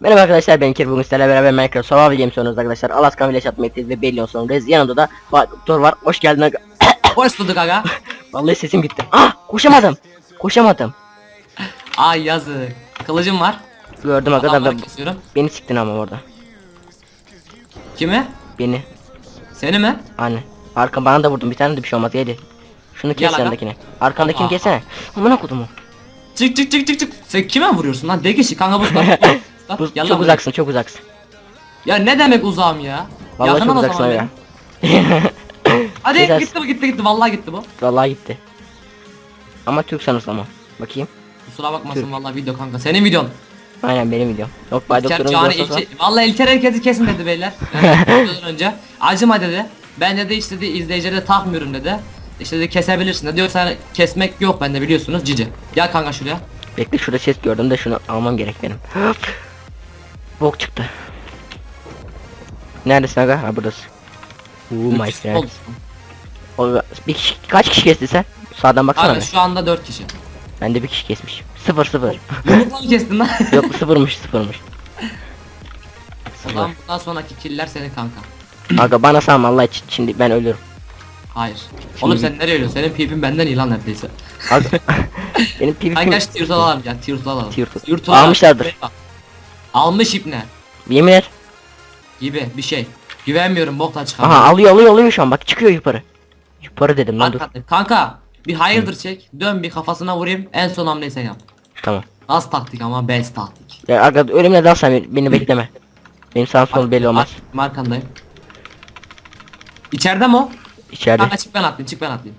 Merhaba arkadaşlar ben Kerem bugün sizlerle beraber Minecraft Survival Games oynuyoruz arkadaşlar. Alaska Village atmayı ve Bellion sonundayız. Yanımda da Doktor var. Hoş geldin aga. Hoş bulduk aga. Vallahi sesim gitti. Ah koşamadım. Koşamadım. Ay yazık. Kılıcım var. Gördüm aga da ben- kesiyorum. beni siktin ama orada. Kimi? Beni. Seni mi? Anne. Arka bana da vurdun bir tane de bir şey olmaz yedi. Şunu kes aga. yanındakini. Arkandakini Aa. kesene. Amına kodumu. Çık çık çık çık çık. Sen kime vuruyorsun lan? De kişi kanka bu Bu çok uzaksın çok uzaksın. Ya ne demek uzağım ya? Vallahi Yakına çok o uzaksın zaman ya. benim. Hadi Biraz- gitti bu gitti gitti vallahi gitti bu. Vallahi gitti. Ama Türk sanırsam o. Bakayım. Kusura bakmasın vallahi video kanka. Senin videon. Aynen benim videom. Yok Bay İlker Doktor'un Cani videosu var. ilke, vallahi İlker herkesi kesin dedi beyler. Yani videodan önce. Acıma dedi. Ben dedi işte dedi izleyicilere takmıyorum dedi. İşte dedi kesebilirsin dedi. Yoksa kesmek yok bende biliyorsunuz cici. Gel kanka şuraya. Bekle şurada ses gördüm de şunu almam gerek benim. Bok çıktı. Neredesin aga? Ha buradasın. Oo my Üç friend. oldu. O, bir kişi, kaç kişi kesti sen? Sağdan baksana. Be. şu anda 4 kişi. Ben de bir kişi kesmiş. Sıfır sıfır. Yumrukla mı kestin lan? Yok sıfırmış sıfırmış. Sıfır. Ulan bundan sonraki killer senin kanka. Aga bana salma Allah için şimdi ben ölürüm. Hayır. Oğlum sen nereye ölüyorsun? Senin pipin benden iyi lan neredeyse. Aga benim PvP Ben gel Tirtle alalım ya Tirtle alalım. Tirtle Almışlardır. al. Almış ipne yemin et. gibi bir şey. Güvenmiyorum boktan çıkar. Aha alıyor alıyor alıyor şu an bak çıkıyor yukarı. Yukarı dedim lan dur. Kanka bir hayırdır çek. Dön bir kafasına vurayım. En son hamleyi sen yap. Tamam. Az taktik ama best taktik. Ya aga ölümle dalsan beni, bekleme. Benim sağım solum belli olmaz. Ar- Arkandayım. İçeride mi o? İçeride. Kanka çık ben atlayayım çık ben atlayayım.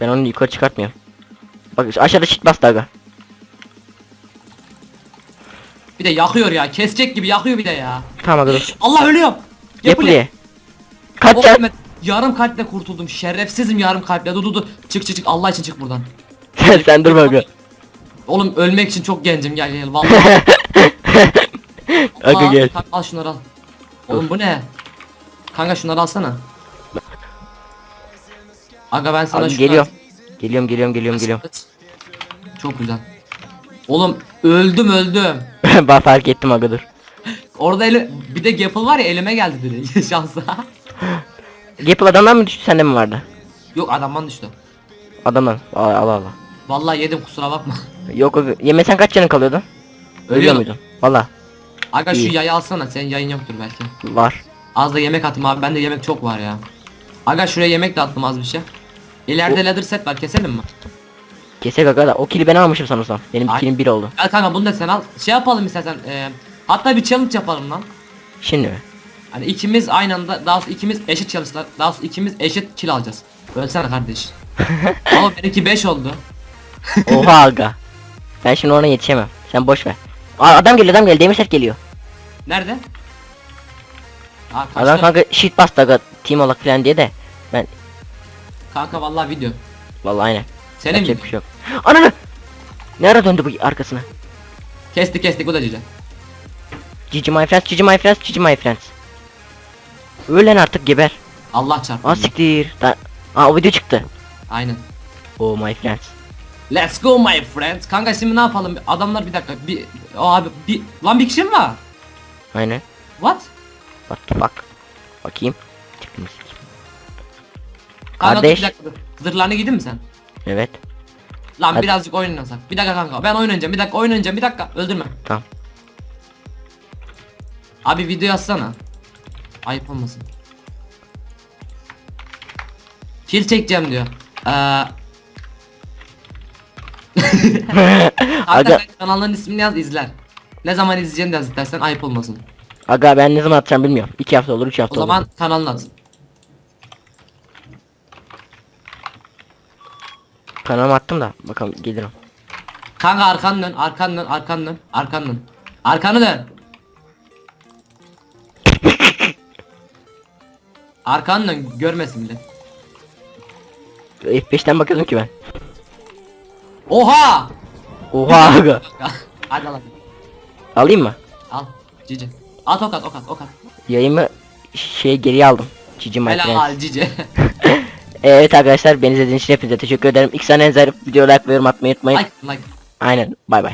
Ben onu yukarı çıkartmıyorum. Bak aşağıda shit bastı aga. Bir de yakıyor ya kesecek gibi yakıyor bir de ya. Tamam dur. Allah ölüyorum. Yapıl ye. Kaç? Mehmet, yarım kalple kurtuldum. Şerefsizim yarım kalple. Dur dur dur. Çık çık çık. Allah için çık buradan. Sen dur aga. Oğlum ölmek için çok gencim gel gel vallahi. Aga Aa, gel. kanka, al şunları al. Oğlum bu ne? Kanka şunları alsana. Aga ben sana Abi şunu geliyorum. Geliyorum geliyorum geliyorum geliyorum. Çok güzel. Oğlum öldüm öldüm. ben fark ettim aga dur. Orada eli, bir de Gapple var ya elime geldi direkt şansa. Gapple adamdan mı düştü sende mi vardı? Yok adamdan düştü. Adamdan. Al al al. Vallahi yedim kusura bakma. Yok aga. Yemesen kaç canın kalıyordu? Ölüyor Ölüyordum. muydun? Valla. Aga şu İyi. yayı alsana senin yayın yoktur belki. Var. Az da yemek atayım abi bende yemek çok var ya. Aga şuraya yemek de attım az bir şey. İleride leather set var keselim mi? Kesek aga da. O kili ben almışım sanırsam. Benim Ay. kilim bir oldu. Gel kanka bunu da sen al. Şey yapalım istersen. E, hatta bir challenge yapalım lan. Şimdi mi? Hani ikimiz aynı anda daha doğrusu ikimiz eşit challenge'lar. Daha doğrusu ikimiz eşit kill alacağız. Ölsene kardeş. Ama benimki 5 oldu. Oha aga. Ben şimdi ona yetişemem. Sen boş ver. Aa, adam geliyor adam geliyor. Demir set geliyor. Nerede? Aa, kaçtı. Adam kanka shit bastı aga. Team olak falan diye de. Ben Kanka vallahi video. vallahi aynen. Senin Yapacak mi? bir şey yok. Ananı! Ne ara döndü bu arkasına? Kestik kestik bu da cici. Cici my friends, cici my friends, cici my friends. Ölen artık geber. Allah çarpsın. Aa siktir. Da Aa o video çıktı. Aynen. Oh my friends. Let's go my friends. Kanka şimdi ne yapalım? Adamlar bir dakika. Bir o abi bir lan bir kişi mi var? Aynen. What? What the fuck? Bakayım. Çıktı mı sikeyim? Kanka dur, Kardeş. bir dakika. Zırhlarını giydin mi sen? Evet. Lan Hadi. birazcık oynasak. Bir dakika kanka. Ben oynayacağım. Bir dakika oynayacağım. Bir dakika. Öldürme. Tamam. Abi video yazsana. Ayıp olmasın. Kill çekeceğim diyor. Ee... Aga- kanalların ismini yaz izler. Ne zaman izleyeceğini de yaz istersen ayıp olmasın. Aga ben ne zaman atacağım bilmiyorum. 2 hafta olur, 3 O hafta olur. zaman kanalını at. Kanalıma attım da bakalım gelirim. Kanka arkanı dön, arkanı dön, arkanı dön, arkanı dön. Arkanı dön. arkanı dön, görmesin bile. F5'ten bakıyordum ki ben. Oha! Oha aga. Hadi al Alayım mı? Al. Cici. At ok at ok at ok at. Yayımı şey geriye aldım. Cici my friends. Helal Evet arkadaşlar beni izlediğiniz için hepinize teşekkür ederim. İlk sene zarif video like ve yorum atmayı unutmayın. like like. Aynen bay bay.